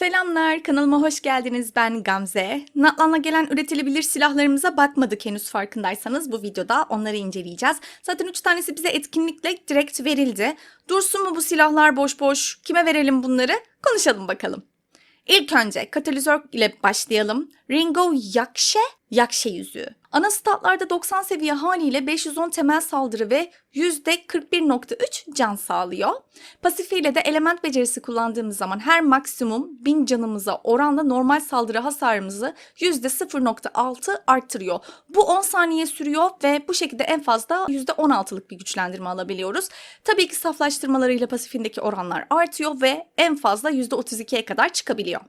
Selamlar, kanalıma hoş geldiniz. Ben Gamze. Natlan'la gelen üretilebilir silahlarımıza bakmadık henüz farkındaysanız. Bu videoda onları inceleyeceğiz. Zaten 3 tanesi bize etkinlikle direkt verildi. Dursun mu bu silahlar boş boş? Kime verelim bunları? Konuşalım bakalım. İlk önce katalizör ile başlayalım. Ringo Yakshe, Yakshe yüzüğü. Ana statlarda 90 seviye haliyle 510 temel saldırı ve %41.3 can sağlıyor. Pasifiyle de element becerisi kullandığımız zaman her maksimum 1000 canımıza oranla normal saldırı hasarımızı %0.6 arttırıyor. Bu 10 saniye sürüyor ve bu şekilde en fazla %16'lık bir güçlendirme alabiliyoruz. Tabii ki saflaştırmalarıyla pasifindeki oranlar artıyor ve en fazla %32'ye kadar çıkabiliyor.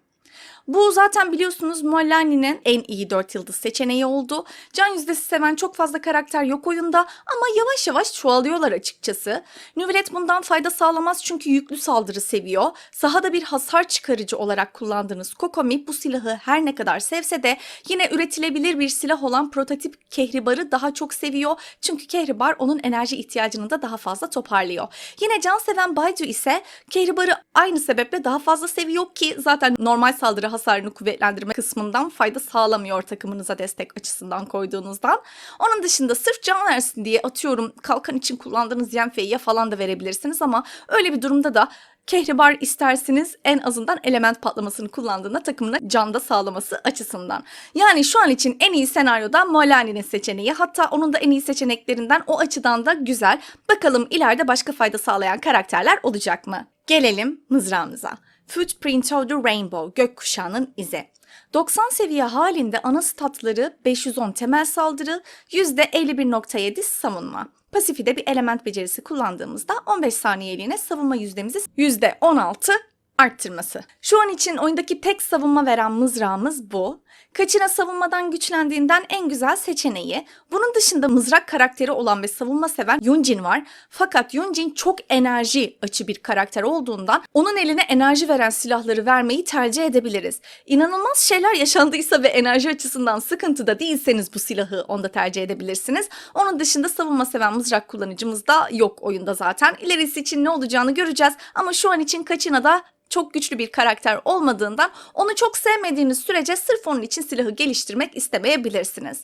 Bu zaten biliyorsunuz Muallani'nin en iyi 4 yıldız seçeneği oldu. Can yüzdesi seven çok fazla karakter yok oyunda ama yavaş yavaş çoğalıyorlar açıkçası. Nüvelet bundan fayda sağlamaz çünkü yüklü saldırı seviyor. Sahada bir hasar çıkarıcı olarak kullandığınız Kokomi bu silahı her ne kadar sevse de yine üretilebilir bir silah olan prototip Kehribar'ı daha çok seviyor. Çünkü Kehribar onun enerji ihtiyacını da daha fazla toparlıyor. Yine can seven Baydu ise Kehribar'ı aynı sebeple daha fazla seviyor ki zaten normal saldırı hasarını kuvvetlendirme kısmından fayda sağlamıyor takımınıza destek açısından koyduğunuzdan. Onun dışında sırf can versin diye atıyorum kalkan için kullandığınız Yenfei'ye falan da verebilirsiniz ama öyle bir durumda da Kehribar isterseniz en azından element patlamasını kullandığında takımına canda sağlaması açısından. Yani şu an için en iyi senaryoda Molani'nin seçeneği hatta onun da en iyi seçeneklerinden o açıdan da güzel. Bakalım ileride başka fayda sağlayan karakterler olacak mı? Gelelim mızrağımıza. Footprint of the Rainbow, gökkuşağının izi. 90 seviye halinde ana statları 510 temel saldırı, %51.7 savunma. Pasifi'de bir element becerisi kullandığımızda 15 saniyeliğine savunma yüzdemizi %16 arttırması. Şu an için oyundaki tek savunma veren mızrağımız bu. Kaçına savunmadan güçlendiğinden en güzel seçeneği. Bunun dışında mızrak karakteri olan ve savunma seven Yunjin var. Fakat Yunjin çok enerji açı bir karakter olduğundan onun eline enerji veren silahları vermeyi tercih edebiliriz. İnanılmaz şeyler yaşandıysa ve enerji açısından sıkıntıda değilseniz bu silahı onda tercih edebilirsiniz. Onun dışında savunma seven mızrak kullanıcımız da yok oyunda zaten. İlerisi için ne olacağını göreceğiz ama şu an için Kaçına da çok güçlü bir karakter olmadığından onu çok sevmediğiniz sürece sırf onun için silahı geliştirmek istemeyebilirsiniz.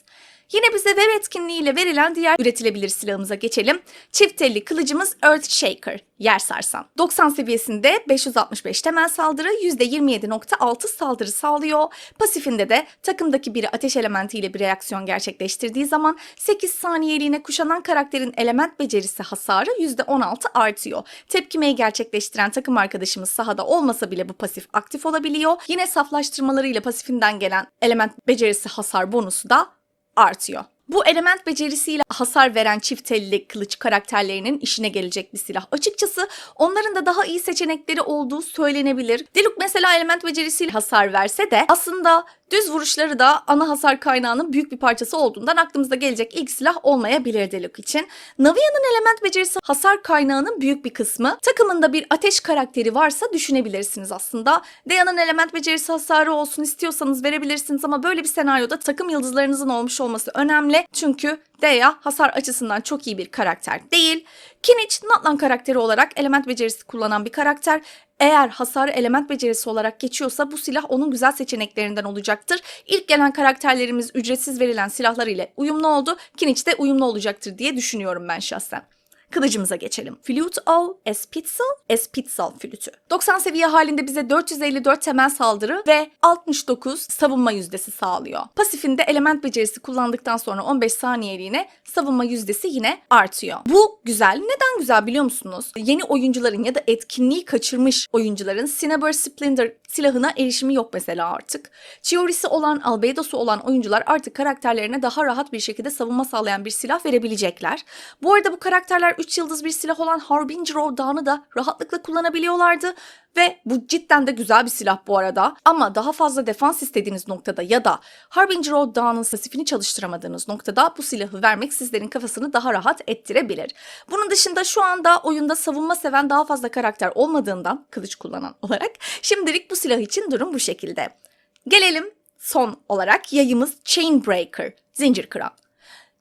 Yine bize web etkinliğiyle verilen diğer üretilebilir silahımıza geçelim. Çift telli kılıcımız Earth Shaker, yer sarsan. 90 seviyesinde 565 temel saldırı, %27.6 saldırı sağlıyor. Pasifinde de takımdaki biri ateş elementiyle bir reaksiyon gerçekleştirdiği zaman 8 saniyeliğine kuşanan karakterin element becerisi hasarı %16 artıyor. Tepkimeyi gerçekleştiren takım arkadaşımız sahada olmasa bile bu pasif aktif olabiliyor. Yine saflaştırmalarıyla pasifinden gelen element becerisi hasar bonusu da artıyor. Bu element becerisiyle hasar veren çift telli kılıç karakterlerinin işine gelecek bir silah. Açıkçası onların da daha iyi seçenekleri olduğu söylenebilir. Diluk mesela element becerisiyle hasar verse de aslında düz vuruşları da ana hasar kaynağının büyük bir parçası olduğundan aklımıza gelecek ilk silah olmayabilir Diluk için. Navia'nın element becerisi hasar kaynağının büyük bir kısmı. Takımında bir ateş karakteri varsa düşünebilirsiniz aslında. Dea'nın element becerisi hasarı olsun istiyorsanız verebilirsiniz ama böyle bir senaryoda takım yıldızlarınızın olmuş olması önemli. Çünkü Dea hasar açısından çok iyi bir karakter değil. Kiniç Natlan karakteri olarak element becerisi kullanan bir karakter. Eğer hasarı element becerisi olarak geçiyorsa bu silah onun güzel seçeneklerinden olacaktır. İlk gelen karakterlerimiz ücretsiz verilen silahlar ile uyumlu oldu. Kiniç de uyumlu olacaktır diye düşünüyorum ben şahsen. Kılıcımıza geçelim. Flute of Espitzel, Espitzel flütü. 90 seviye halinde bize 454 temel saldırı ve 69 savunma yüzdesi sağlıyor. Pasifinde element becerisi kullandıktan sonra 15 saniyeliğine savunma yüzdesi yine artıyor. Bu güzel. Neden güzel biliyor musunuz? Yeni oyuncuların ya da etkinliği kaçırmış oyuncuların Cinnabar Splendor silahına erişimi yok mesela artık. Chiorisi olan, albedosu olan oyuncular artık karakterlerine daha rahat bir şekilde savunma sağlayan bir silah verebilecekler. Bu arada bu karakterler 3 yıldız bir silah olan Harbinger Dawn'ı da rahatlıkla kullanabiliyorlardı. Ve bu cidden de güzel bir silah bu arada. Ama daha fazla defans istediğiniz noktada ya da Harbinger of Dawn'ın pasifini çalıştıramadığınız noktada bu silahı vermek sizlerin kafasını daha rahat ettirebilir. Bunun dışında şu anda oyunda savunma seven daha fazla karakter olmadığından kılıç kullanan olarak şimdilik bu silah için durum bu şekilde. Gelelim son olarak yayımız Chainbreaker, zincir kıran.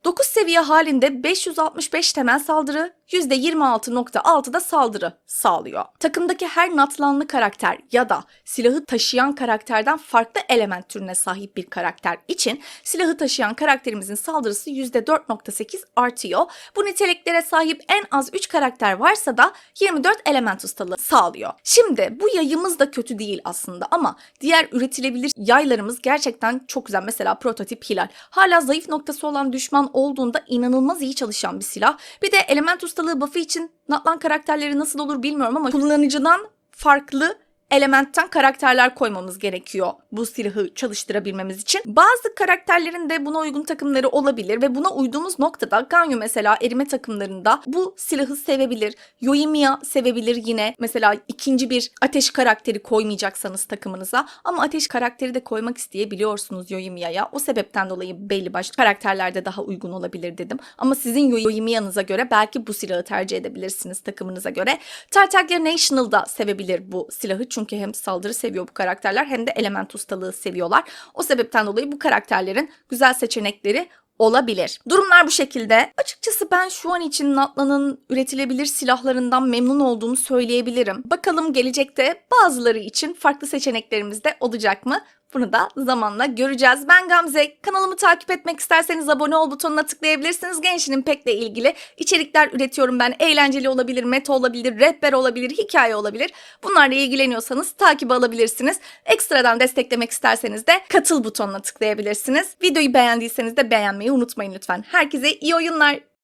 9 seviye halinde 565 temel saldırı, %26.6'da saldırı sağlıyor. Takımdaki her natlanlı karakter ya da silahı taşıyan karakterden farklı element türüne sahip bir karakter için silahı taşıyan karakterimizin saldırısı %4.8 artıyor. Bu niteliklere sahip en az 3 karakter varsa da 24 element ustalığı sağlıyor. Şimdi bu yayımız da kötü değil aslında ama diğer üretilebilir yaylarımız gerçekten çok güzel. Mesela prototip Hilal. Hala zayıf noktası olan düşman olduğunda inanılmaz iyi çalışan bir silah. Bir de element ustalığı buff'ı için Natlan karakterleri nasıl olur bilmiyorum ama kullanıcıdan farklı elementten karakterler koymamız gerekiyor bu silahı çalıştırabilmemiz için. Bazı karakterlerin de buna uygun takımları olabilir ve buna uyduğumuz noktada Ganyu mesela erime takımlarında bu silahı sevebilir. Yoimiya sevebilir yine. Mesela ikinci bir ateş karakteri koymayacaksanız takımınıza ama ateş karakteri de koymak isteyebiliyorsunuz Yoimiya'ya. O sebepten dolayı belli başlı karakterlerde daha uygun olabilir dedim. Ama sizin Yoimiya'nıza göre belki bu silahı tercih edebilirsiniz takımınıza göre. Tartaglia National da sevebilir bu silahı çünkü hem saldırı seviyor bu karakterler hem de element ustalığı seviyorlar. O sebepten dolayı bu karakterlerin güzel seçenekleri olabilir. Durumlar bu şekilde. Açıkçası ben şu an için Natla'nın üretilebilir silahlarından memnun olduğumu söyleyebilirim. Bakalım gelecekte bazıları için farklı seçeneklerimiz de olacak mı? Bunu da zamanla göreceğiz. Ben Gamze. Kanalımı takip etmek isterseniz abone ol butonuna tıklayabilirsiniz. Gençliğin Pek'le ilgili içerikler üretiyorum ben. Eğlenceli olabilir, meta olabilir, rehber olabilir, hikaye olabilir. Bunlarla ilgileniyorsanız takip alabilirsiniz. Ekstradan desteklemek isterseniz de katıl butonuna tıklayabilirsiniz. Videoyu beğendiyseniz de beğenmeyi unutmayın lütfen. Herkese iyi oyunlar.